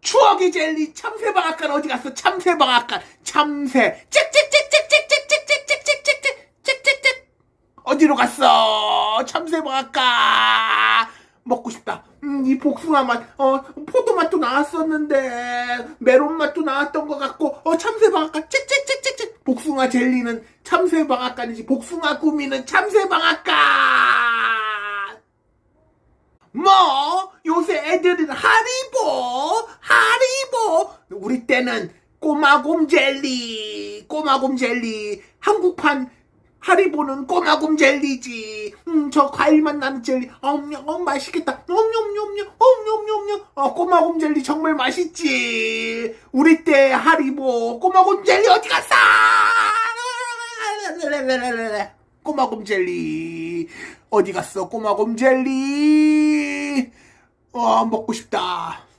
추억의 젤리 참새방앗간 어디 갔어? 참새방앗간 참새 짹짹짹짹짹짹짹짹짹짹짹짹짹 어디로 갔어? 참새방앗간 먹고 싶다. 음, 이 복숭아 맛, 어, 포도 맛도 나왔었는데, 메론 맛도 나왔던 것 같고, 어, 참새방앗간, 짹짹짹짹짹. 복숭아 젤리는 참새방앗간이지, 복숭아 구미는 참새방앗간! 뭐, 요새 애들은 하리보, 하리보. 우리 때는 꼬마곰 젤리, 꼬마곰 젤리. 한국판 하리보는 꼬마곰 젤리지. 음, 저 과일맛 나는 젤리. 엄냠, 어, 맛있겠다. 엄냠냠냠, 엄냠냠냠. 어, 꼬마곰 젤리 정말 맛있지. 우리 때 하리보, 꼬마곰 젤리 어디 갔어? 꼬마곰 젤리. 어디 갔어, 꼬마곰 젤리? 어, 먹고 싶다.